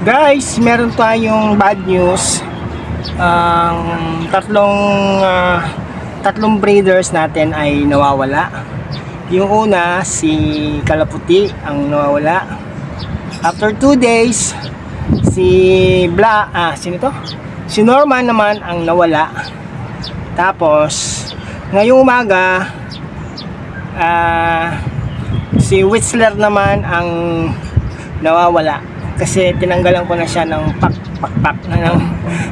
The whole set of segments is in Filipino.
Guys, meron tayong bad news. Ang tatlong ah, tatlong breeders natin ay nawawala. Yung una si Kalaputi ang nawawala. After two days, si Bla ah sino to? Si Norman naman ang nawala. Tapos ngayong umaga ah si Whistler naman ang nawawala kasi tinanggalan ko na siya ng pak pak pak na ng,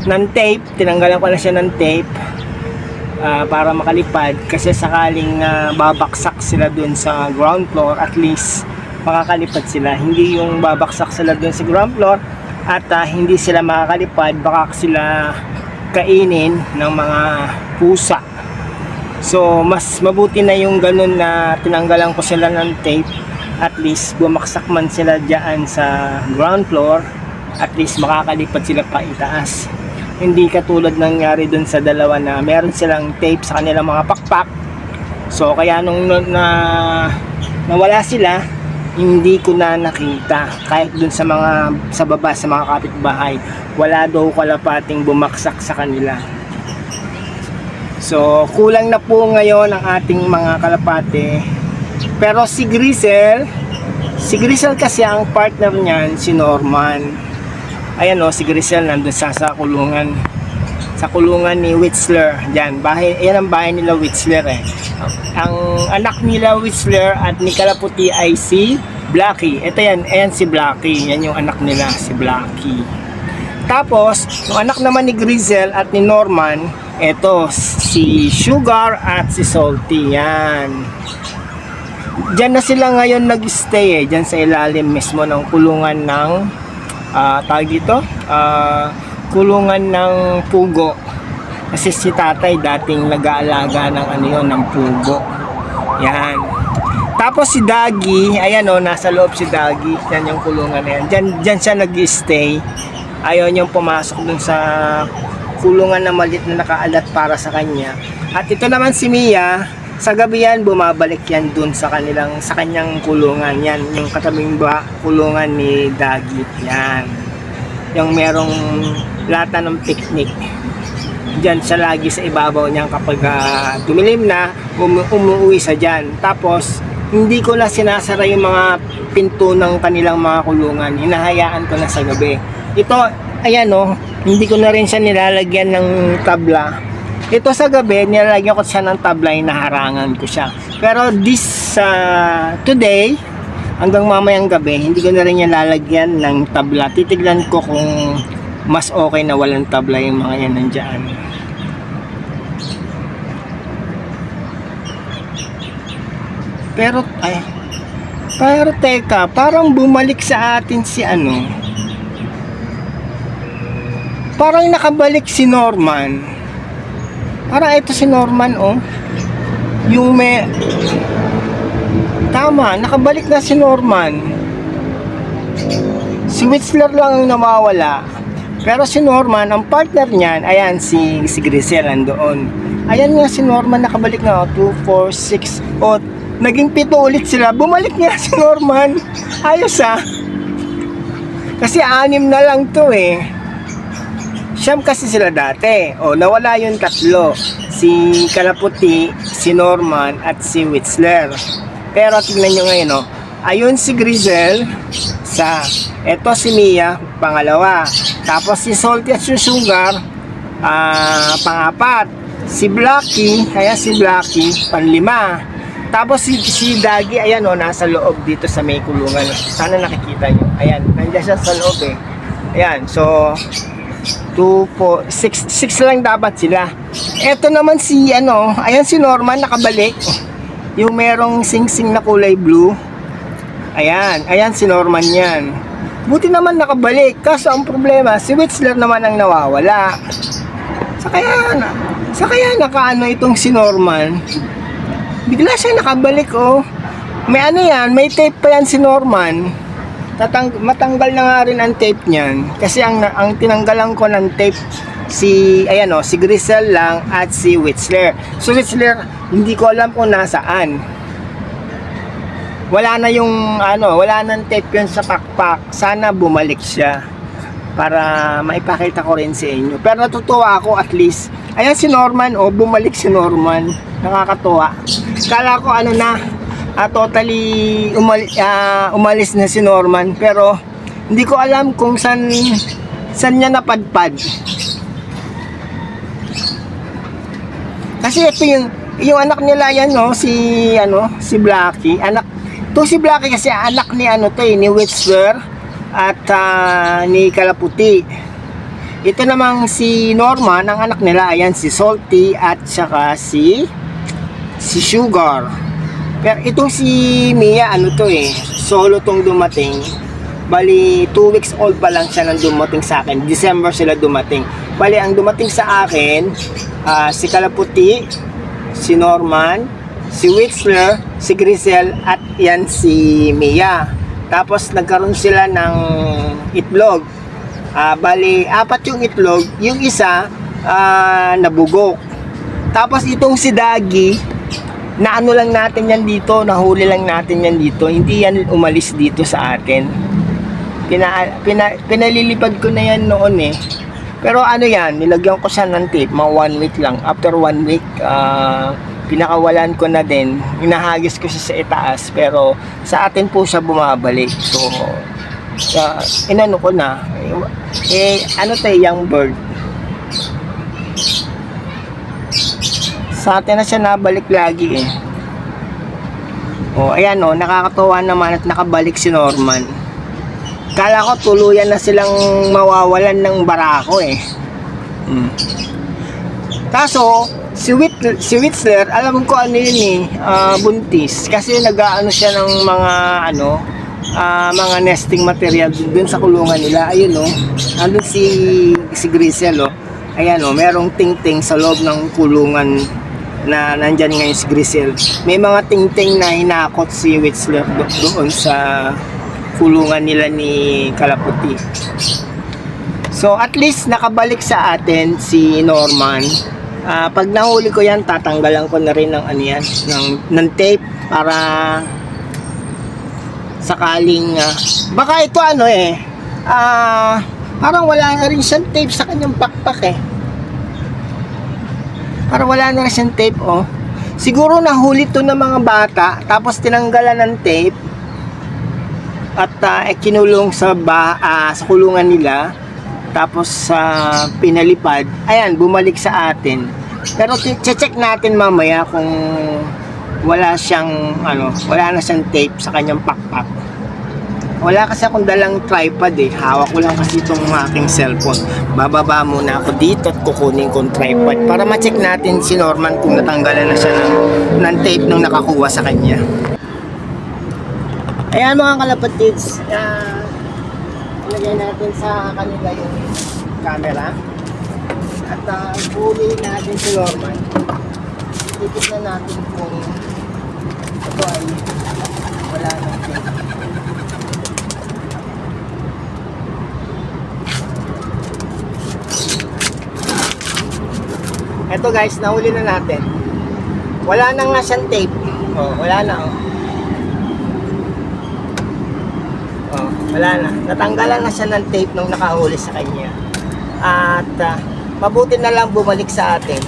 ng tape. Tinanggalan ko na siya ng tape ah, para makalipad. Kasi sakaling ah, babaksak sila dun sa ground floor at least makakalipad sila. Hindi yung babaksak sila dun sa ground floor at ah, hindi sila makakalipad. Baka sila kainin ng mga pusa. So, mas mabuti na yung ganun na tinanggalan ko sila ng tape. At least, bumaksak man sila dyan sa ground floor. At least, makakalipad sila pa itaas. Hindi katulad nangyari dun sa dalawa na meron silang tape sa kanilang mga pakpak. So, kaya nung na, na nawala sila, hindi ko na nakita. Kahit dun sa mga sa baba, sa mga kapitbahay, wala daw kalapating bumaksak sa kanila. So, kulang na po ngayon ang ating mga kalapate. Pero si Grisel, si Grisel kasi ang partner niyan, si Norman. Ayan o, si Grisel nandun sa, sa kulungan. Sa kulungan ni Witzler. Diyan, bahay, ayan ang bahay nila Witzler eh. Ang anak nila Witzler at ni Kalaputi ay si Blackie. Ito yan, ayan si Blackie. Yan yung anak nila, si Blackie. Tapos, yung anak naman ni Grizel at ni Norman, eto, si Sugar at si Salty. Yan. Diyan na sila ngayon nag-stay eh. Diyan sa ilalim mismo ng kulungan ng, ah tawag dito, ah, kulungan ng pugo. Kasi si tatay dating nag-aalaga ng ano yun, ng pugo. Yan. Tapos si Dagi, ayan o, nasa loob si Dagi. Yan yung kulungan na yan. Diyan, diyan siya nag-stay. Ayaw niyang pumasok dun sa kulungan na malit na nakaalat para sa kanya. At ito naman si Mia, sa gabi yan, bumabalik yan dun sa kanilang, sa kanyang kulungan. Yan, yung katabing ba, kulungan ni Dagi. Yan. Yung merong lata ng picnic. Diyan siya lagi sa ibabaw niyan kapag ah, tumilim na, um- umuwi sa dyan. Tapos, hindi ko na sinasara yung mga pinto ng kanilang mga kulungan. Hinahayaan ko na sa gabi. Ito, ayan o, hindi ko na rin siya nilalagyan ng tabla. Ito sa gabi, nilalagyan ko siya ng tabla, hinaharangan ko siya. Pero this, ah, today, hanggang mamayang gabi, hindi ko na rin niya lalagyan ng tabla. Titignan ko kung mas okay na walang tabla yung mga yan nandyan. Pero, ay, pero teka, parang bumalik sa atin si ano, parang nakabalik si Norman. Parang ito si Norman, oh. Yung may, tama, nakabalik na si Norman. Si Witzler lang ang nawawala. Pero si Norman, ang partner niyan, ayan, si, si Grisel nandoon. Ayan nga si Norman, nakabalik na, 2, 4, 6, o, naging pito ulit sila. Bumalik nga si Norman. Ayos ah. Kasi anim na lang to eh. Siyam kasi sila dati. O, nawala yung tatlo. Si Kalaputi, si Norman, at si Witzler. Pero tingnan nyo ngayon, o. Ayun si Grizel, sa eto si Mia, pangalawa. Tapos si Salty at si Sugar, ah, pangapat. Si Blacky, kaya si Blacky, panlima. Tapos si, si Dagi, ayan o, nasa loob dito sa may kulungan. Sana nakikita nyo. Ayan, nandiyan siya sa loob eh. Ayan, so, 2, 4, 6, 6 lang dapat sila. Eto naman si, ano, ayan si Norman nakabalik. Yung merong sing-sing na kulay blue. Ayan, ayan si Norman yan. Buti naman nakabalik. Kaso ang problema, si Witzler naman ang nawawala. Sa kaya sa kaya nakaano itong si Norman. Bigla siya nakabalik oh. May ano yan, may tape pa yan si Norman. Tatang matanggal na nga rin ang tape niyan. Kasi ang, ang tinanggalan ko ng tape si ayan oh, si Grisel lang at si Witzler. So Witzler, hindi ko alam kung nasaan wala na yung ano, wala nang tape yun sa pakpak. Sana bumalik siya. para maipakita ko rin sa inyo. Pero natutuwa ako at least. Ayan si Norman, oh, bumalik si Norman. Nakakatuwa. Kala ko ano na, ah, totally umali, ah, umalis na si Norman. Pero hindi ko alam kung saan, saan niya napadpad. Kasi ito yung, yung anak nila yan, no, si, ano, si Blackie. Anak, to si Blackie kasi anak ni, ano to eh, ni Whistler at ah, ni Kalaputi. Ito namang si Norman, ang anak nila, ayan, si Salty at saka si, si Sugar. Pero itong si Mia, ano to eh, solo tong dumating. Bali, 2 weeks old pa lang siya nang dumating sa akin. December sila dumating. Bali, ang dumating sa akin, ah, si Kalaputi, si Norman, si Wixler, si Grisel, at yan si Mia. Tapos nagkaroon sila ng itlog. Ah, bali, apat yung itlog. Yung isa, ah, nabugok. Tapos itong si Dagi, na ano lang natin yan dito, nahuli lang natin yan dito. Hindi yan umalis dito sa atin. Pina, pina, pinalilipad ko na yan noon eh. Pero ano yan, nilagyan ko siya ng tape, mga one week lang. After one week, ah, pinakawalan ko na din. Inahagis ko siya sa itaas, pero sa atin po siya bumabalik. So, sa inano ko na, eh, ano tayo, young bird. Sa atin na siya nabalik lagi eh. O, ayan o, nakakatuwa naman at nakabalik si Norman. Kala ko tuluyan na silang mawawalan ng barako eh. Hmm. Kaso, si, Whit si Whitler, alam ko ano yun eh, ah, buntis. Kasi nag-ano siya ng mga ano, ah, mga nesting material dun sa kulungan nila. Ayun oh, andun si, si Grisel oh. Ayan oh, merong ting-ting sa loob ng kulungan na nandyan ngayon si Grisel. May mga ting-ting na hinakot si Whitler do- doon sa kulungan nila ni Kalaputi. So at least nakabalik sa atin si Norman. Ah, pag nahuli ko yan, tatanggalan ko na rin ng ano yan, ng, ng tape para sakaling ah, baka ito ano eh ah parang wala na rin siyang tape sa kanyang backpack eh. Parang wala na rin siyang tape oh. Siguro nahuli to ng mga bata tapos tinanggalan ng tape. At uh, kinulong sa ba ah, sa kulungan nila. Tapos sa pinalipad. Ayan bumalik sa atin. Pero check natin mamaya kung wala siyang ano wala na siyang tape sa kanyang pakpak wala kasi akong dalang tripod eh hawak ko lang kasi itong aking cellphone bababa muna ako dito at kukunin kong tripod para ma-check natin si Norman kung natanggalan na siya ng, ng tape nung nakakuha sa kanya Ayan mga kalapatids, uh, ilagay natin sa kanila yung camera. At uh, huli natin si Norman. Titignan natin kung ito ay wala na siya. Ito guys, nahuli na natin. Wala na nga siyang tape. Oh, wala na oh. Oh, wala na. Natanggalan na siya ng tape nung nakahuli sa kanya. At ah, mabuti na lang bumalik sa atin.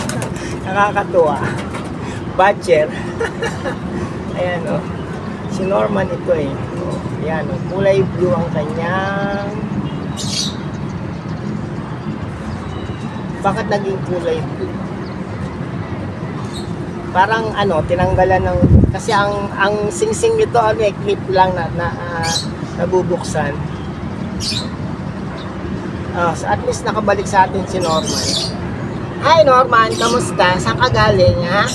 Nakakatuwa. Badger. Ayan oh. Si Norman ito eh. Oh, ayan oh. Kulay blue ang kanyang bakit naging kulay blue? Parang ano, tinanggalan ng kasi ang ang singsing nito ano eh, clip lang na, na ah, nabubuksan. Ah, so at least nakabalik sa atin si Norman. Hi Norman, kamusta? Saan ka galing ha?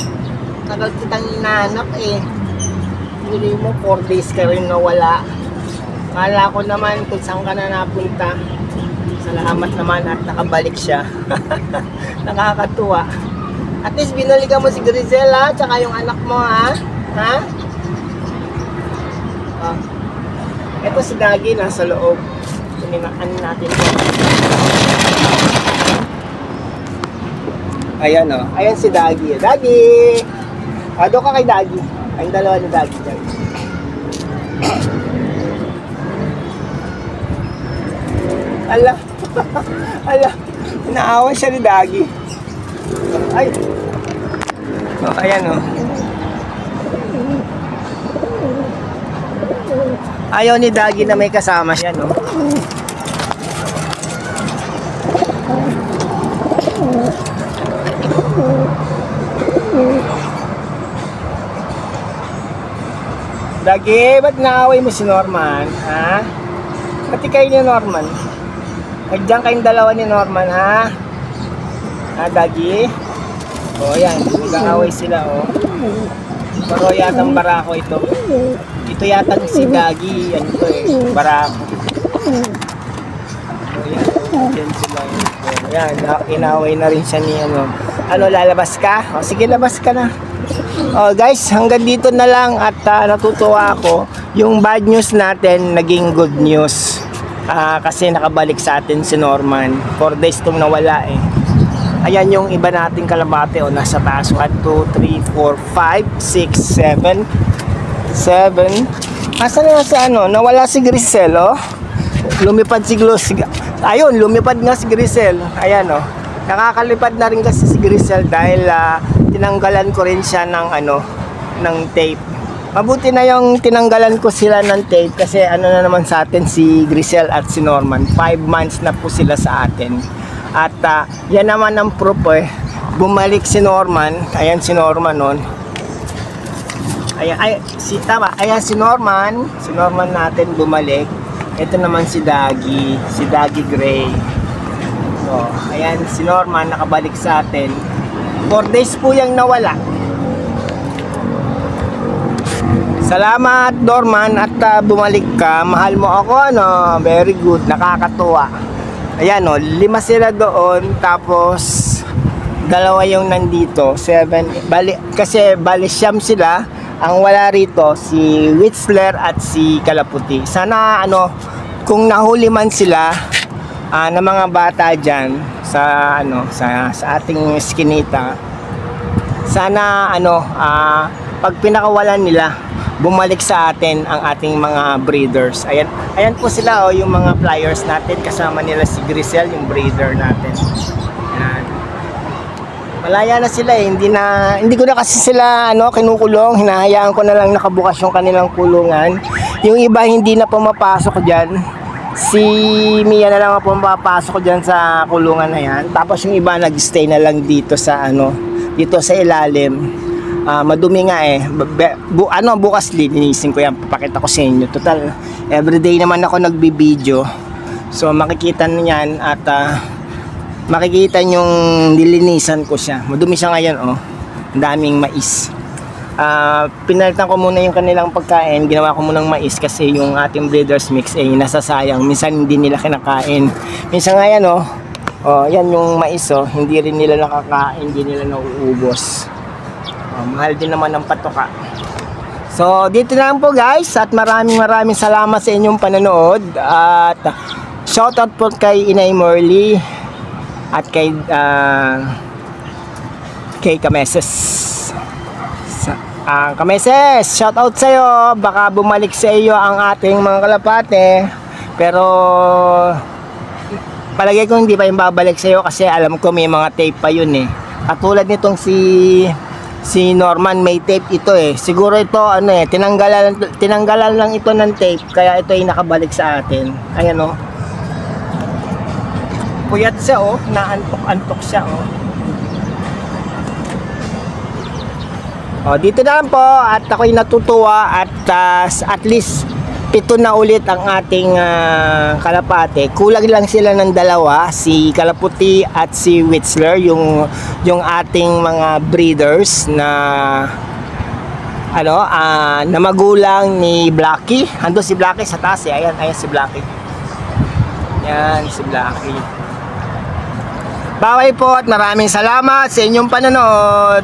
Tagal kitang hinahanap eh. Huli mo 4 days ka rin nawala. Kala ko naman kung saan ka na napunta. Salamat naman at nakabalik siya. Nakakatuwa. At least binalikan mo si Grisela tsaka yung anak mo ha. Ha? Ah. Ito si Dagi nasa loob. Tinimaan natin ito. Ayan o. Ayan si Dagi. Dagi! Ah, doon ka kay Dagi. Ang dalawa ni Dagi dyan. Ala. Ala. Naawa siya ni Dagi. Ay. Oh, ayan oh. Ayaw ni Dagi na may kasama siya, no? Dagi, ba't naaway mo si Norman? Ha? Pati kayo ni Norman. Nagdiyan kayong dalawa ni Norman, ha? Ha, Dagi? O, yan. Nag-aaway sila, o. Pero yatang barako ito. Ito yatang si Dagi. Ano to eh? Barako. O, yan. Yan sila. O, yan. na- Inaway na rin siya ni ano. Ano, lalabas ka? O, sige, labas ka na. Oh, guys, hanggang dito na lang at ah, natutuwa ako. Yung bad news natin naging good news. Ah, kasi nakabalik sa atin si Norman. 4 days tong nawala eh. Ayan yung iba nating kalabate o nasa taas. 1, 2, 3, 4, 5, 6, 7. 7. Asa na sa ano? Nawala si Grisel, oh. Lumipad si Glos. Ayun, lumipad nga si Grisel. Ayan, oh. Nakakalipad na rin kasi si Grisel dahil ah, tinanggalan ko rin siya ng ano, ng tape. Mabuti na yung tinanggalan ko sila ng tape kasi ano na naman sa atin si Grisel at si Norman. 5 months na po sila sa atin. At ah, yan naman ang proof eh. Bumalik si Norman. Ayan si Norman nun. Ayan, ay, si, tama, ayan si Norman. Si Norman natin bumalik. Ito naman si Dagi. Si Dagi Gray. So, ayan si Norman nakabalik sa atin. 4 days po yung nawala. Salamat Norman at ah, bumalik ka. Mahal mo ako ano. Very good. Nakakatuwa. Ayan o, lima sila doon tapos dalawa yung nandito. Seven. Bali, kasi bali siyam sila. Ang wala rito si Witzler at si Kalaputi. Sana ano kung nahuli man sila ah, ng mga bata diyan sa ano sa sa ating skinita sana ano ah, pag pinakawalan nila bumalik sa atin ang ating mga breeders. Ayan ayan po sila oh yung mga flyers natin. Kasama nila si Grisel yung breeder natin. Ayan. Malaya na sila eh. Hindi na hindi ko na kasi sila ano kinukulong. Hinahayaan ko na lang nakabukas yung kanilang kulungan. Yung iba hindi na pumapasok diyan si Mia na lang ang pumapasok diyan sa kulungan na yan. Tapos yung iba nagstay na lang dito sa ano dito sa ilalim Ah, madumi nga eh. Bu- ano bukas linisin ko yan. Papakita ko sa inyo. Total everyday naman ako nagbibideo. So makikita niyan at ah, makikita yung nilinisan ko siya. Madumi siya ngayon oh. Ang daming mais. Ah, pinalitan ko muna yung kanilang pagkain. Ginawa ko munang mais kasi yung ating breeders mix eh nasasayang. Minsan hindi nila kinakain. Minsan nga yan oh. Oh yan yung mais oh. Hindi rin nila nakakain. Hindi nila nauubos Oh, mahal din naman ang patoka. So, dito na lang po guys at maraming maraming salamat sa inyong panonood at shoutout po kay Inay Morley at kay ah, kay Kameses. Sa, ah, Kameses, shoutout sa iyo. Baka bumalik sa iyo ang ating mga kalapate. Pero palagay ko hindi pa yung babalik sa iyo kasi alam ko may mga tape pa yun eh. Katulad nitong si si Norman may tape ito eh. Siguro ito ano eh, tinanggalan tinanggalan lang ito ng tape kaya ito ay nakabalik sa atin. Ayan oh. Puyat siya oh, naantok-antok siya oh. Oh, dito na lang po at ako'y natutuwa at ah, at least pito na ulit ang ating ah, kalapate. Kulang lang sila ng dalawa, si Kalaputi at si Witzler, yung yung ating mga breeders na ano, ah, na magulang ni Blacky. Ando si Blacky sa taas eh. Ayan, ayan si Blacky. Yan si Blacky. Baway po at maraming salamat sa inyong panonood.